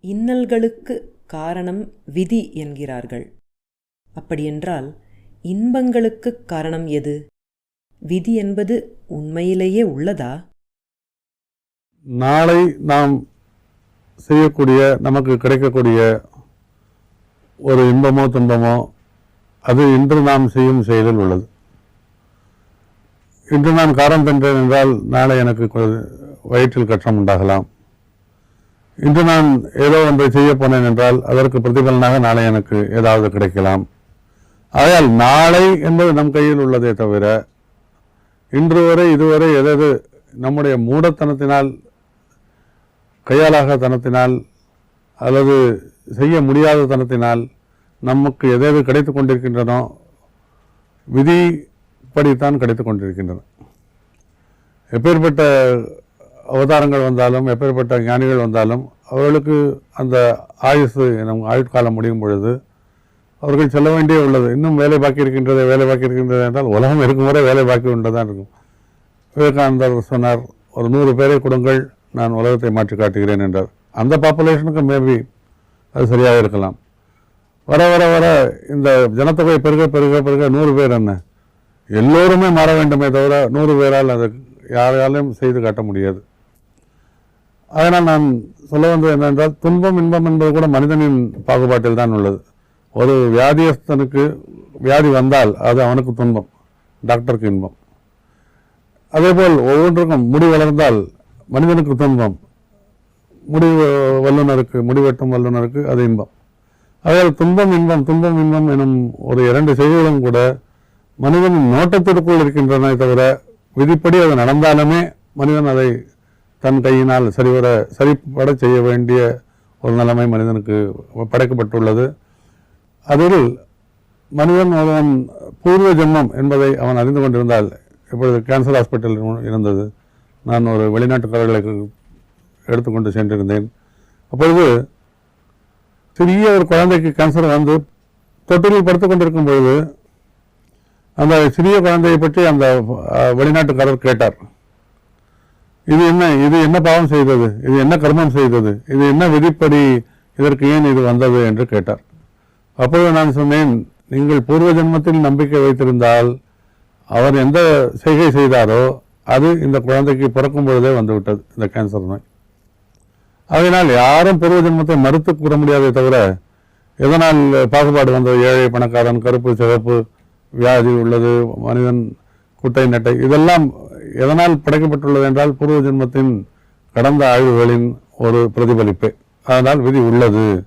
இன்னல்களுக்கு காரணம் விதி என்கிறார்கள். அப்படியென்றால் இன்பங்களுக்குக் காரணம் எது? விதி என்பது உண்மையிலேயே உள்ளதா? நாளை நாம் செய்யக்கூடிய நமக்கு கிடைக்கக்கூடிய ஒரு இன்பமோ துன்பமோ அது இன்று நாம் செய்யும் செயலில் உள்ளது. இன்று நான் காரம் தின்றேன் என்றால் நாளை எனக்கு வயிற்றில் கஷ்டம் உண்டாகலாம். இன்று நான் ஏதோ ஒன்றை செய்ய போனேன் என்றால் அதற்கு பிரதிபலனாக நாளை எனக்கு ஏதாவது கிடைக்கலாம். ஆகையால் நாளை என்பது நம் கையில் உள்ளதே தவிர இன்று வரை இதுவரை எதது நம்முடைய மூடத்தனத்தினால் கையாலாக தனத்தினால் அல்லது செய்ய முடியாத தனத்தினால் நமக்கு எதாவது கிடைத்து கொண்டிருக்கின்றனோ விதிப்படித்தான் கிடைத்து கொண்டிருக்கின்றன. எப்பேற்பட்ட அவதாரங்கள் வந்தாலும் எப்பேற்பட்ட ஞானிகள் வந்தாலும் அவர்களுக்கு அந்த ஆயுசு நம் ஆயுட்காலம் முடியும் பொழுது அவர்கள் செல்ல வேண்டிய உள்ளது. இன்னும் வேலை பாக்கி இருக்கின்றது வேலை பாக்கி இருக்கின்றது என்றால் உலகம் இருக்கும் வரை வேலை பாக்கி உண்டுதான் இருக்கும். விவேகானந்தர் சொன்னார் ஒரு நூறு பேரை கொடுங்கள் நான் உலகத்தை மாற்றி காட்டுகிறேன் என்றார். அந்த பாப்புலேஷனுக்கு மேபி அது சரியாக இருக்கலாம். வர வர வர இந்த ஜனத்தொகை பெருக பெருக பெருக நூறு பேர் என்ன? எல்லோருமே மாற வேண்டுமே தவிர நூறு பேரால் அது யாராலையும் செய்து காட்ட முடியாது. அதனால் நான் சொல்ல வந்தது என்னென்றால் துன்பம் இன்பம் என்பது கூட மனிதனின் பாகுபாட்டில் தான் உள்ளது. ஒரு வியாதியஸ்தனுக்கு வியாதி வந்தால் அது அவனுக்கு துன்பம் டாக்டருக்கு இன்பம். அதேபோல் ஒவ்வொன்றுக்கும் முடி வளர்ந்தால் மனிதனுக்கு துன்பம் முடி வல்லுநருக்கு முடிவெட்டும் வல்லுனருக்கு அது இன்பம். அதாவது துன்பம் இன்பம் துன்பம் இன்பம் எனும் ஒரு இரண்டு செய்திகளும் கூட மனிதனின் நோட்டத்திற்குள் இருக்கின்றன தவிர விதிப்படி அது நடந்தாலுமே மனிதன் அதை தன் கையினால் சரிவர சரிப்பட செய்ய வேண்டிய ஒரு நிலைமை மனிதனுக்கு படைக்கப்பட்டுள்ளது. அதில் மனிதன் அவன் பூர்வ ஜென்மம் என்பதை அவன் அறிந்து கொண்டிருந்தால் இப்பொழுது கேன்சர் ஹாஸ்பிட்டல் இருந்தது. நான் ஒரு வெளிநாட்டுக்காரர்களை எடுத்துக்கொண்டு சென்றிருந்தேன். அப்பொழுது சிறிய ஒரு குழந்தைக்கு கேன்சர் வந்து தொட்டிலில் படுத்துக் கொண்டிருக்கும் பொழுது அந்த சிறிய குழந்தையை பற்றி அந்த வெளிநாட்டுக்காரர் கேட்டார். இது என்ன? இது என்ன பாவம் செய்தது? இது என்ன கர்மம் செய்தது? இது என்ன விதிப்படி இதற்கு ஏன் இது வந்தது என்று கேட்டார். அப்பொழுது நான் சொன்னேன் நீங்கள் பூர்வ ஜென்மத்தில் நம்பிக்கை வைத்திருந்தால் அவர் எந்த செய்கை செய்தாரோ அது இந்த குழந்தைக்கு பிறக்கும் பொழுதே வந்துவிட்டது இந்த கேன்சர் நோய். அதனால் யாரும் பூர்வ ஜென்மத்தை மறுத்து கூற முடியாதே தவிர எதனால் பாகுபாடு வந்தது? ஏழை பணக்காரன் கருப்பு சிவப்பு வியாதி உள்ளது மனிதன் குட்டை நெட்டை இதெல்லாம் எதனால் படைக்கப்பட்டுள்ளது என்றால் பூர்வ ஜென்மத்தின் கடந்த ஆய்வுகளின் ஒரு பிரதிபலிப்பே. அதனால் விதி உள்ளது.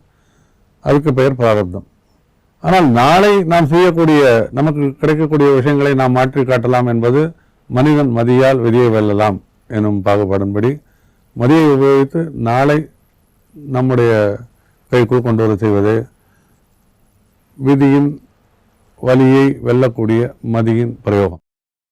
அதுக்கு பெயர் பிராரப்தம். ஆனால் நாளை நாம் செய்யக்கூடிய நமக்கு கிடைக்கக்கூடிய விஷயங்களை நாம் மாற்றி காட்டலாம் என்பது மனிதன் மதியால் விதியை வெல்லலாம் எனும் பாகுபாடின்படி மதியை உபயோகித்து நாளை நம்முடைய கைக்குள் கொண்டு வர செய்வது விதியின் வலியை வெல்லக்கூடிய மதியின் பிரயோகம்.